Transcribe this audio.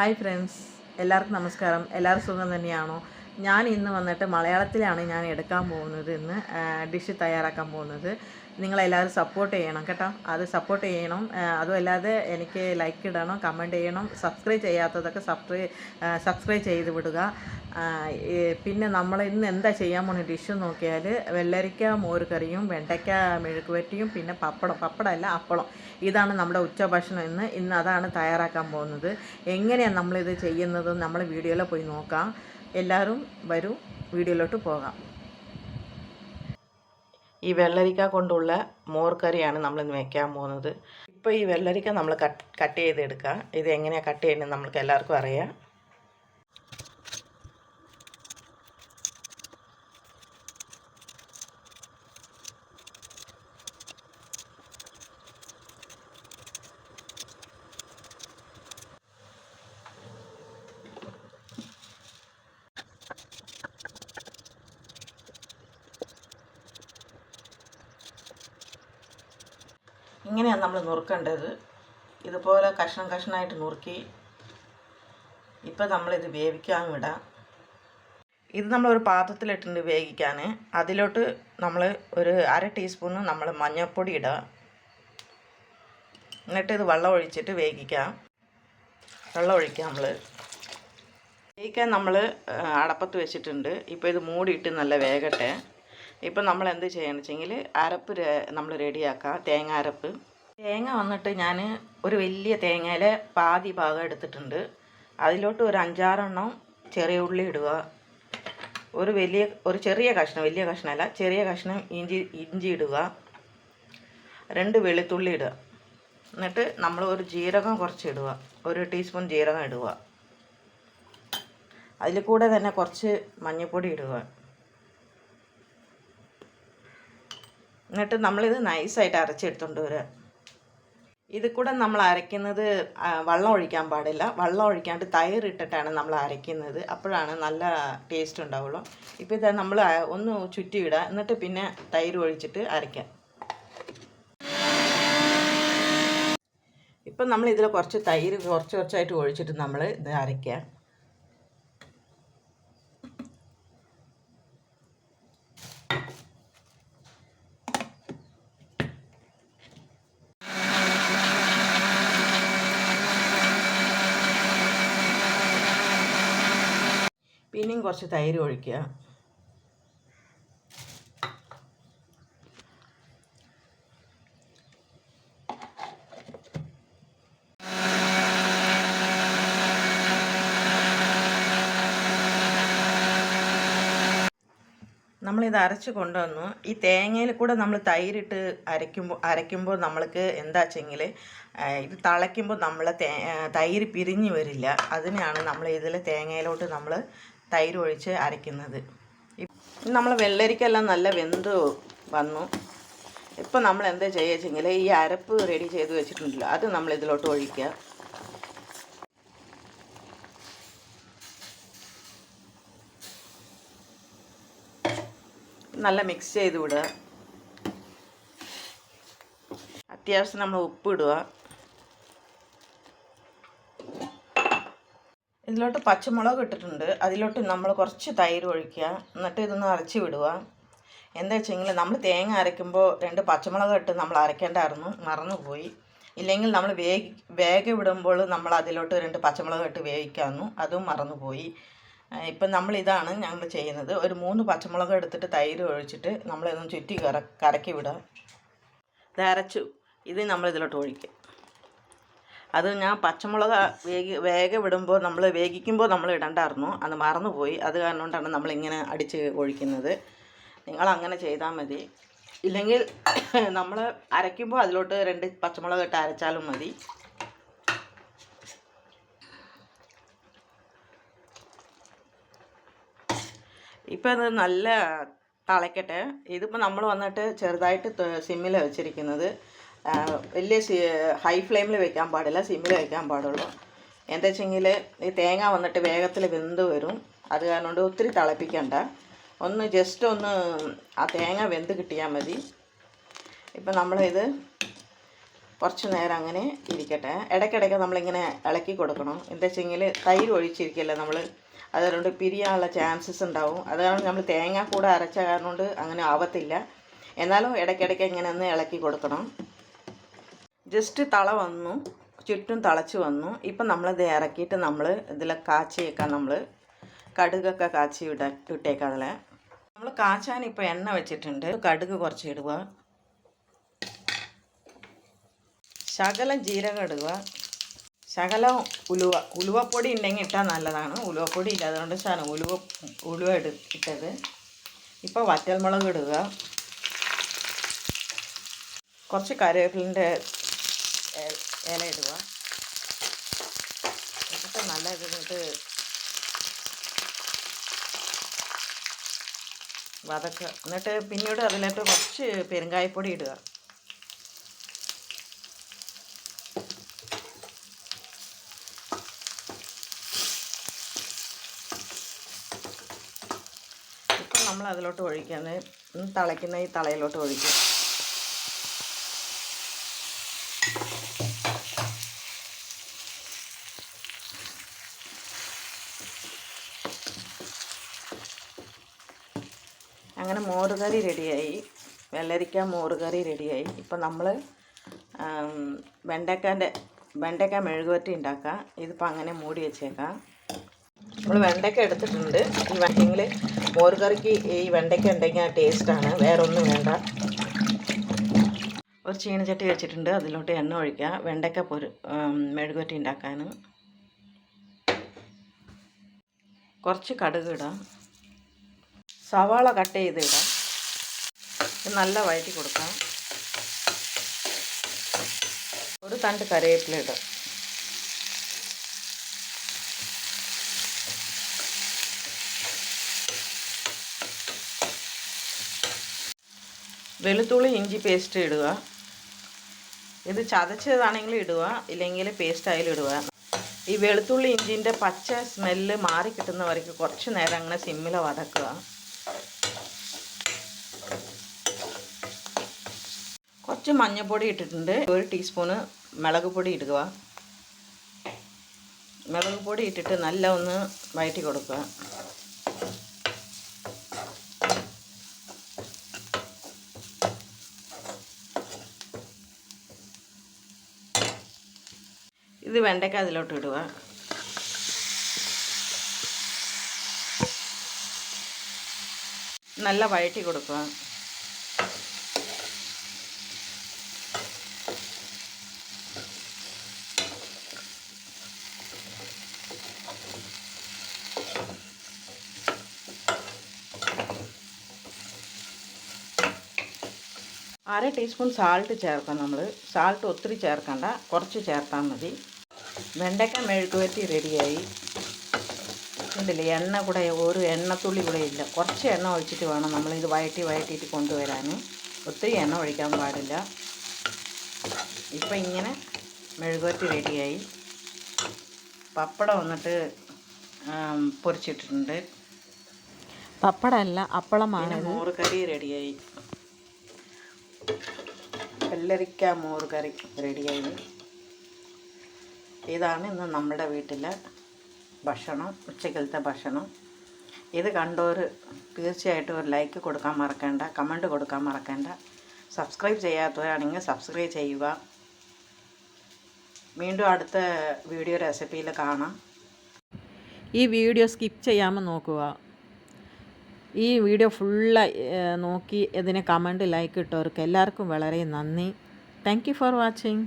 Hi friends എല്ലാവർക്കും നമസ്കാരം. എല്ലാവർക്കും സുഖം തന്നെയാണോ? ഞാൻ ഇന്ന് വന്നിട്ട് മലയാളത്തിലാണ് ഞാൻ എടുക്കാൻ പോകുന്നത് ഇന്ന് ഡിഷ് തയ്യാറാക്കാൻ പോകുന്നത്. നിങ്ങളെല്ലാവരും സപ്പോർട്ട് ചെയ്യണം കേട്ടോ. അത് സപ്പോർട്ട് ചെയ്യണം. അതുമല്ലാതെ എനിക്ക് ലൈക്ക് ഇടണം കമന്റ് ചെയ്യണം. സബ്സ്ക്രൈബ് ചെയ്യാത്തതൊക്കെ സബ്സ്ക്രൈബ് സബ്സ്ക്രൈബ് ചെയ്ത് വിടുക. പിന്നെ നമ്മൾ ഇന്ന് എന്താ ചെയ്യാൻ പോണ? ഡിഷ് നോക്കിയാൽ വെള്ളരിക്ക മോര് കറിയും വെണ്ടയ്ക്ക മെഴുക്കുവരട്ടിയും പിന്നെ പപ്പടം. പപ്പടമല്ല അപ്പളം. ഇതാണ് നമ്മുടെ ഉച്ചഭക്ഷണം ഇന്ന്. ഇന്ന് അതാണ് തയ്യാറാക്കാൻ പോകുന്നത്. എങ്ങനെയാണ് നമ്മളിത് ചെയ്യുന്നത് നമ്മൾ വീഡിയോയിൽ പോയി നോക്കാം. എല്ലാവരും വരൂ. വീഡിയോയിലോട്ട് പോകാം. ഈ വെള്ളരിക്ക കൊണ്ടുള്ള മോർക്കറിയാണ് നമ്മളിന്ന് വെക്കാൻ പോകുന്നത്. ഇപ്പോൾ ഈ വെള്ളരിക്ക നമ്മൾ കട്ട് കട്ട് ചെയ്തെടുക്കുക ഇത് എങ്ങനെയാണ് കട്ട് ചെയ്യുന്നത് നമ്മൾക്ക് എല്ലാവർക്കും അറിയാം. ഇങ്ങനെയാണ് നമ്മൾ നുറുക്കേണ്ടത്. ഇതുപോലെ കഷ്ണം കഷ്ണമായിട്ട് നുറുക്കി ഇപ്പം നമ്മളിത് വേവിക്കാൻ വിടാം. ഇത് നമ്മളൊരു പാത്രത്തിലിട്ടുണ്ട് വേവിക്കാൻ അതിലോട്ട് നമ്മൾ ഒരു അര ടീസ്പൂണ് നമ്മൾ മഞ്ഞൾപ്പൊടി ഇടുക. എന്നിട്ട് ഇത് വെള്ളം ഒഴിച്ചിട്ട് വേവിക്കാം. വെള്ളം ഒഴിക്കാം നമ്മൾ. വേവിക്കാൻ നമ്മൾ അടപ്പത്ത് വെച്ചിട്ടുണ്ട്. ഇപ്പോൾ ഇത് മൂടിയിട്ട് നല്ല വേകട്ടെ. ഇപ്പം നമ്മൾ എന്ത് ചെയ്യണം വെച്ചെങ്കിൽ അരപ്പ് നമ്മൾ റെഡിയാക്കാം തേങ്ങ അരപ്പ്. തേങ്ങ വന്നിട്ട് ഞാൻ ഒരു വലിയ തേങ്ങയിലെ പാതി ഭാഗം എടുത്തിട്ടുണ്ട്. അതിലോട്ട് ഒരു അഞ്ചാറെണ്ണം ചെറിയ ഉള്ളി ഇടുക. ഒരു വലിയ ഒരു ചെറിയ കഷ്ണം വലിയ കഷ്ണമല്ല ചെറിയ കഷ്ണം ഇഞ്ചി ഇഞ്ചി ഇടുക. രണ്ട് വെളുത്തുള്ളി ഇടുക. എന്നിട്ട് നമ്മൾ ഒരു ജീരകം കുറച്ച് ഇടുക. ഒരു ടീസ്പൂൺ ജീരകം ഇടുക. അതിൽ കൂടെ തന്നെ കുറച്ച് മഞ്ഞൾപ്പൊടി ഇടുക. എന്നിട്ട് നമ്മളിത് നൈസായിട്ട് അരച്ചെടുത്തുകൊണ്ട് വരിക ഇത് കൂടെ നമ്മൾ അരയ്ക്കുന്നത് വെള്ളം ഒഴിക്കാൻ പാടില്ല. വെള്ളം ഒഴിക്കാണ്ട് തൈര് നമ്മൾ അരയ്ക്കുന്നത്. അപ്പോഴാണ് നല്ല ടേസ്റ്റ് ഉണ്ടാവുള്ളൂ. ഇപ്പോൾ ഇത് നമ്മൾ ഒന്ന് ഒന്ന് ചുറ്റിയിടുക. എന്നിട്ട് പിന്നെ തൈര് ഒഴിച്ചിട്ട് അരയ്ക്കാം. ഇപ്പം നമ്മൾ ഇതിൽ കുറച്ച് തൈര് കുറച്ച് കുറച്ചായിട്ട് ഒഴിച്ചിട്ട് നമ്മൾ ഇത് അരയ്ക്കുക. പിന്നെയും കുറച്ച് തൈര് ഒഴിക്കുക. നമ്മളിത് അരച്ച് കൊണ്ടുവന്നു. ഈ തേങ്ങയിൽ കൂടെ നമ്മൾ തൈരിട്ട് അരയ്ക്കുമ്പോൾ അരയ്ക്കുമ്പോൾ നമ്മൾക്ക് എന്താ വെച്ചെങ്കിൽ ഇത് തിളയ്ക്കുമ്പോൾ നമ്മൾ തൈര് പിരിഞ്ഞ് വരില്ല. അതിനെയാണ് നമ്മൾ ഇതിൽ തേങ്ങയിലോട്ട് നമ്മൾ തൈര് ഒഴിച്ച് അരയ്ക്കുന്നത് നമ്മൾ വെള്ളരിക്കെല്ലാം നല്ല വെന്ത് വന്നു. ഇപ്പം നമ്മൾ എന്താ ചെയ്യുക വെച്ചെങ്കിൽ ഈ അരപ്പ് റെഡി ചെയ്ത് വെച്ചിട്ടുണ്ടല്ലോ അത് നമ്മൾ ഇതിലോട്ട് ഒഴിക്കുക നല്ല മിക്സ് ചെയ്ത് വിടുക. അത്യാവശ്യം നമ്മൾ ഉപ്പ് ഇതിലോട്ട് പച്ചമുളക് ഇട്ടിട്ടുണ്ട്. അതിലോട്ട് നമ്മൾ കുറച്ച് തൈര് ഒഴിക്കുക. എന്നിട്ട് ഇതൊന്ന് അരച്ച് വിടുക. എന്താ വെച്ചെങ്കിൽ നമ്മൾ തേങ്ങ അരയ്ക്കുമ്പോൾ രണ്ട് പച്ചമുളക് ഇട്ട് നമ്മൾ അരയ്ക്കേണ്ടായിരുന്നു. മറന്നുപോയി ഇല്ലെങ്കിൽ നമ്മൾ വേഗ വേഗ വിടുമ്പോൾ നമ്മൾ അതിലോട്ട് രണ്ട് പച്ചമുളക് ഇട്ട് വേവിക്കാമെന്നു അതും മറന്നുപോയി ഇപ്പം നമ്മൾ ഇതാണ് ഞങ്ങൾ ചെയ്യുന്നത്. ഒരു മൂന്ന് പച്ചമുളക് എടുത്തിട്ട് തൈര് ഒഴിച്ചിട്ട് നമ്മളിതൊന്ന് ചുറ്റി കറ കറക്കി വിടുക. ഇത് അരച്ചു. ഇത് നമ്മൾ ഒഴിക്കുക അത് ഞാൻ പച്ചമുളക് വേഗി വേഗം വിടുമ്പോൾ നമ്മൾ വേഗിക്കുമ്പോൾ നമ്മൾ ഇടണ്ടായിരുന്നു. അത് മറന്നുപോയി. അത് കാരണം കൊണ്ടാണ് നമ്മളിങ്ങനെ അടിച്ച് ഒഴിക്കുന്നത്. നിങ്ങൾ അങ്ങനെ ചെയ്താൽ മതി. ഇല്ലെങ്കിൽ നമ്മൾ അരയ്ക്കുമ്പോൾ അതിലോട്ട് രണ്ട് പച്ചമുളക് ഇട്ട് അരച്ചാലും മതി. ഇപ്പം അത് നല്ല തിളയ്ക്കട്ടെ. ഇതിപ്പോൾ നമ്മൾ വന്നിട്ട് ചെറുതായിട്ട് സിമ്മിൽ വെച്ചിരിക്കുന്നത്. വലിയ ഹൈ ഫ്ലെയിമിൽ വെക്കാൻ പാടില്ല സിമ്മിൽ വെക്കാൻ പാടുള്ളൂ. എന്താ വെച്ചെങ്കിൽ ഈ തേങ്ങ വന്നിട്ട് വേഗത്തിൽ വെന്ത് വരും. അത് കാരണം ഒത്തിരി തിളപ്പിക്കണ്ട. ഒന്ന് ജസ്റ്റ് ഒന്ന് ആ തേങ്ങ വെന്ത് കിട്ടിയാൽ മതി. ഇപ്പം നമ്മളിത് കുറച്ച് നേരം അങ്ങനെ ഇരിക്കട്ടെ. ഇടയ്ക്കിടയ്ക്ക് നമ്മളിങ്ങനെ ഇളക്കി കൊടുക്കണം. എന്താ വെച്ചെങ്കിൽ തൈര് ഒഴിച്ചിരിക്കല്ലേ നമ്മൾ അതുകൊണ്ട് പിരിയാനുള്ള ചാൻസസ് ഉണ്ടാവും. അത് കാരണം നമ്മൾ തേങ്ങ കൂടെ അരച്ച കാരണം കൊണ്ട് അങ്ങനെ ആവത്തില്ല. എന്നാലും ഇടയ്ക്കിടയ്ക്ക് ഇങ്ങനെ ഒന്ന് ഇളക്കി കൊടുക്കണം. ജസ്റ്റ് തള വന്നു ചുറ്റും തളച്ച് വന്നു. ഇപ്പം നമ്മളിത് ഇറക്കിയിട്ട് നമ്മൾ ഇതിൽ കാച്ചിയേക്കാം നമ്മൾ കടുകൊക്കെ കാച്ചി ഇട ഇട്ടേക്കാം അതിൽ നമ്മൾ കാച്ചാൻ ഇപ്പോൾ എണ്ണ വെച്ചിട്ടുണ്ട്. കടുക് കുറച്ച് ഇടുക. ശകലം ജീരകം ഇടുക. ശകലം ഉലുവ ഉലുവപ്പൊടി ഉണ്ടെങ്കിൽ ഇട്ടാൽ നല്ലതാണ്. ഉലുവപ്പൊടി ഇല്ല അതുകൊണ്ട് ശാനം ഉലുവ ഉലുവ ഇട് ഇട്ടത്. ഇപ്പോൾ വറ്റൽമുളക് ഇടുക. കുറച്ച് കറിവേപ്പിലിന്റെ ഇല ഇടുക. എന്നിട്ട് നല്ല ഇതിട്ട് വതക്കുക. എന്നിട്ട് പിന്നീട് അതിലോട്ട് കുറച്ച് പെരുങ്കായപ്പൊടി ഇടുക. ഇപ്പം നമ്മൾ അതിലോട്ട് ഒഴിക്കുന്നത് തിളയ്ക്കുന്ന ഈ തളയിലോട്ട് ഒഴിക്കും അങ്ങനെ മോരുകറി റെഡിയായി. വെള്ളരിക്ക മോരുകറി റെഡിയായി. ഇപ്പം നമ്മൾ വെണ്ടയ്ക്കാന്റെ വെണ്ടയ്ക്ക മെഴുകുവറ്റി ഉണ്ടാക്കാം. ഇതിപ്പോൾ അങ്ങനെ മൂടി വെച്ചേക്കാം. നമ്മൾ വെണ്ടയ്ക്ക എടുത്തിട്ടുണ്ട്. ഈ വെണ്ടെങ്കിൽ മോരുകറിക്ക് ഈ വെണ്ടയ്ക്ക ഉണ്ടെങ്കിൽ ആ ടേസ്റ്റാണ് വേറെ ഒന്നും വേണ്ട. ഒരു ചീനച്ചട്ടി വെച്ചിട്ടുണ്ട്. അതിലോട്ട് എണ്ണ ഒഴിക്കുക വെണ്ടയ്ക്ക പൊരു മെഴുകുവറ്റി ഉണ്ടാക്കാൻ കുറച്ച് കടുക് ഇടാം. സവാള കട്ട് ചെയ്ത് ഇടാം നല്ല വഴറ്റി കൊടുക്കാം. ഒരു തണ്ട് കറിവേപ്പില ഇടാം. വെളുത്തുള്ളി ഇഞ്ചി പേസ്റ്റ് ഇടുക. ഇത് ചതച്ചതാണെങ്കിൽ ഇടുക ഇല്ലെങ്കിൽ പേസ്റ്റ് ആയാലും ഇടുക. ഈ വെളുത്തുള്ളി ഇഞ്ചിന്റെ പച്ച സ്മെല്ല് മാറി കിട്ടുന്ന വരയ്ക്ക് കുറച്ച് നേരം അങ്ങനെ സിമ്മിൽ വതക്കുക. കുറച്ച് മഞ്ഞൾപ്പൊടി ഇട്ടിട്ടുണ്ട്. ഒരു ടീസ്പൂണ് മുളക് പൊടി ഇടുക. മുളക് പൊടി ഇട്ടിട്ട് നല്ല ഒന്ന് വയറ്റി കൊടുക്കുക. ഇത് വെണ്ടയ്ക്ക അതിലോട്ട് ഇടുക. നല്ല വഴറ്റി കൊടുക്കുക. അര ടീസ്പൂൺ സാൾട്ട് ചേർക്കാം നമ്മൾ സാൾട്ട് ഒത്തിരി ചേർക്കണ്ട കുറച്ച് ചേർത്താൽ മതി. വെണ്ടയ്ക്ക മെഴുക്കുവരട്ടി റെഡിയായി ഇല്ല എണ്ണ കൂടെ ഒരു എണ്ണത്തുള്ളി കൂടെ ഇല്ല. കുറച്ച് എണ്ണ ഒഴിച്ചിട്ട് വേണം നമ്മൾ ഇത് വയറ്റി വഴറ്റിയിട്ട് കൊണ്ടുവരാൻ ഒത്തിരി എണ്ണ ഒഴിക്കാൻ പാടില്ല. ഇപ്പം ഇങ്ങനെ മെഴുകുവരട്ടി റെഡിയായി പപ്പടം വന്നിട്ട് പൊരിച്ചിട്ടിട്ടുണ്ട്. പപ്പടമല്ല അപ്പളമാണ് മോര് കറി റെഡിയായി വെള്ളരിക്ക മോര് കറി റെഡിയായി. ഇതാണ് ഇന്ന് നമ്മുടെ വീട്ടിലെ ഭക്ഷണം ഉച്ചക്കലത്തെ ഭക്ഷണം. ഇത് കണ്ടവർ തീർച്ചയായിട്ടും ഒരു ലൈക്ക് കൊടുക്കാൻ മറക്കേണ്ട കമന്റ് കൊടുക്കാൻ മറക്കേണ്ട. സബ്സ്ക്രൈബ് ചെയ്യാത്തവരാണെങ്കിൽ സബ്സ്ക്രൈബ് ചെയ്യുക. വീണ്ടും അടുത്ത വീഡിയോ റെസിപ്പിയിൽ കാണാം. ഈ വീഡിയോ സ്കിപ്പ് ചെയ്യാമെന്ന് നോക്കുക. ഈ വീഡിയോ ഫുള്ള് നോക്കി ഇതിന് കമന്റ് ലൈക്ക് ഇട്ടവർക്ക് എല്ലാവർക്കും വളരെ നന്ദി. Thank for watching